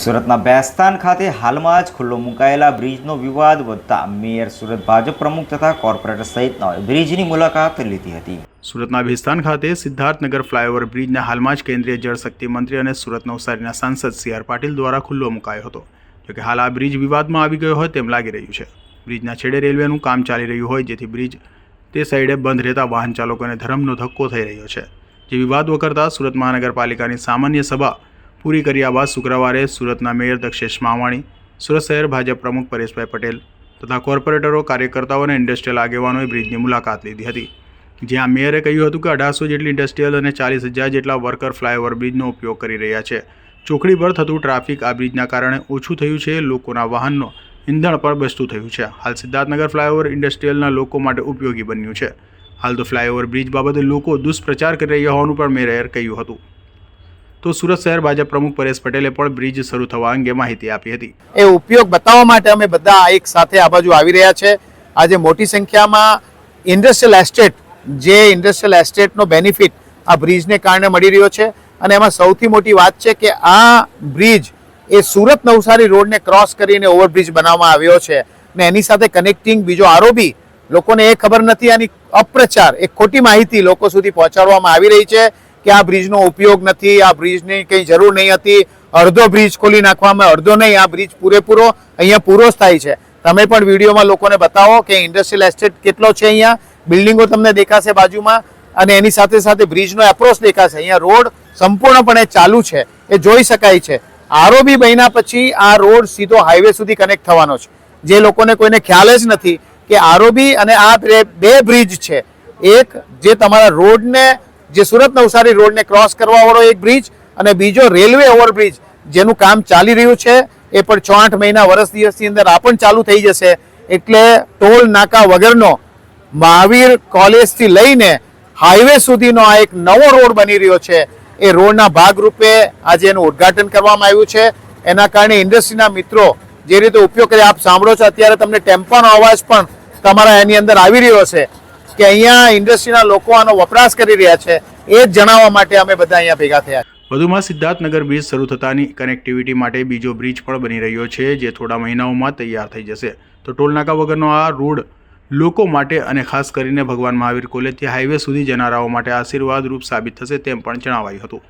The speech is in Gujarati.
સુરતના બેસ્તાન ખાતે હાલમાં જ ખુલ્લો મુકાયેલા બ્રિજનો વિવાદ વધતા મેયર સુરત ભાજપ પ્રમુખ તથા કોર્પોરેટર સહિતનાઓએ બ્રિજની મુલાકાત લીધી હતી. સુરતના ભિસ્તાન ખાતે સિદ્ધાર્થનગર ફ્લાયઓવર બ્રિજને હાલમાં જ કેન્દ્રીય જળશક્તિ મંત્રી અને સુરત નવસારીના સાંસદ સી આર પાટીલ દ્વારા ખુલ્લો મુકાયો હતો. જોકે હાલ આ બ્રિજ વિવાદમાં આવી ગયો હોય તેમ લાગી રહ્યું છે. બ્રિજના છેડે રેલવેનું કામ ચાલી રહ્યું હોય જેથી બ્રિજ તે સાઈડે બંધ રહેતા વાહન ચાલકોને ધરમનો ધક્કો થઈ રહ્યો છે. જે વિવાદ વકરતા સુરત મહાનગરપાલિકાની સામાન્ય સભા પૂરી કર્યા બાદ શુક્રવારે સુરતના મેયર દક્ષેશ માવાણી, સુરત શહેર ભાજપ પ્રમુખ પરેશભાઈ પટેલ તથા કોર્પોરેટરો, કાર્યકર્તાઓ અને ઇન્ડસ્ટ્રીયલ આગેવાનોએ બ્રિજની મુલાકાત લીધી હતી. જ્યાં મેયરે કહ્યું હતું કે અઢારસો જેટલી ઇન્ડસ્ટ્રીયલ અને ચાલીસ હજાર જેટલા વર્કર ફ્લાયઓવર બ્રિજનો ઉપયોગ કરી રહ્યા છે. ચોકડી પર થતું ટ્રાફિક આ બ્રિજના કારણે ઓછું થયું છે, લોકોના વાહનનો ઈંધણ પર બચતું થયું છે. હાલ સિદ્ધાર્થનગર ફ્લાયઓવર ઇન્ડસ્ટ્રીયલના લોકો માટે ઉપયોગી બન્યું છે. હાલ તો ફ્લાયઓવર બ્રિજ બાબતે લોકો દુષ્પ્રચાર કરી રહ્યા હોવાનું પણ મેયરે કહ્યું હતું. તો સુરત શહેર ભાજપ પ્રમુખ પરેશ પટેલે પણ બ્રિજ શરૂ થવા અંગે માહિતી આપી હતી. એ ઉપયોગ બતાવવા માટે અમે બધા એક સાથે આ બાજુ આવી રહ્યા છે. આજે મોટી સંખ્યામાં ઇન્ડસ્ટ્રીયલ એસ્ટેટ જે ઇન્ડસ્ટ્રીયલ એસ્ટેટનો બેનિફિટ આ બ્રિજને કારણે મળી રહ્યો છે. અને એમાં સૌથી મોટી વાત છે કે આ બ્રિજ એ સુરત નવસારી રોડને ક્રોસ કરીને ઓવરબ્રિજ બનાવવામાં આવ્યો છે. ને એની સાથે કનેક્ટિંગ બીજો આરોબી લોકોને એ ખબર નથી, આની અપ્રચાર એક ખોટી માહિતી લોકો સુધી પહોંચાડવામાં આવી રહી છે. કે આ બ્રિજનો ઉપયોગ નથી, આ બ્રિજની કંઈ જરૂર નહીં હતી. અડધો બ્રિજ ખોલી નાખવામાં અડધો નહીં, આ બ્રિજ પૂરેપૂરો અહીંયા પૂરો થાય છે. તમે પણ વિડીયોમાં લોકોને બતાવો કે ઇન્ડસ્ટ્રીયલ એસ્ટેટ કેટલો છે અહીંયા. બિલ્ડિંગો તમને દેખાશે બાજુમાં અને એની સાથે સાથે બ્રિજનો એપ્રોચ દેખાશે. અહીંયા રોડ સંપૂર્ણપણે ચાલુ છે. એ જોઈ શકાય છે. આરોબી બન્યા પછી આ રોડ સીધો હાઈવે સુધી કનેક્ટ થવાનો છે. જે લોકોને કોઈને ખ્યાલ જ નથી કે આરોબી અને આ બે બ્રિજ છે. એક જે તમારા રોડને જે સુરત નવસારી રોડને ક્રોસ કરવાવાળો એક બ્રિજ અને બીજો રેલવે ઓવરબ્રિજ જેનું કામ ચાલી રહ્યું છે. એ પણ છ આઠ મહિના વર્ષ દિવસની અંદર આ પણ ચાલુ થઈ જશે. એટલે ટોલ નાકા વગરનો મહાવીર કોલેજથી લઈને હાઈવે સુધીનો આ એક નવો રોડ બની રહ્યો છે. એ રોડના ભાગરૂપે આજે એનું ઉદ્ઘાટન કરવામાં આવ્યું છે. એના કારણે ઇન્ડસ્ટ્રીના મિત્રો જે રીતે ઉપયોગ કરે આપ સાંભળો છો, અત્યારે તમને ટેમ્પાનો અવાજ પણ તમારા એની અંદર આવી રહ્યો છે. કે અહીંયા ઇન્ડસ્ટ્રીના લોકો આનો વપરાશ કરી રહ્યા છે, એ જ જણાવવા માટે અમે બધા અહીંયા ભેગા થયા વધુમાં સિદ્ધાર્થનગર બ્રિજ શરૂ થતાની કનેક્ટિવિટી માટે બીજો બ્રિજ પણ બની રહ્યો છે, જે થોડા મહિનાઓમાં તૈયાર થઈ જશે. તો ટોલનાકા વગરનો આ રોડ લોકો માટે અને ખાસ કરીને ભગવાન મહાવીર કોલેજથી હાઈવે સુધી જનારાઓ માટે આશીર્વાદરૂપ સાબિત થશે તેમ પણ જણાવાયું હતું.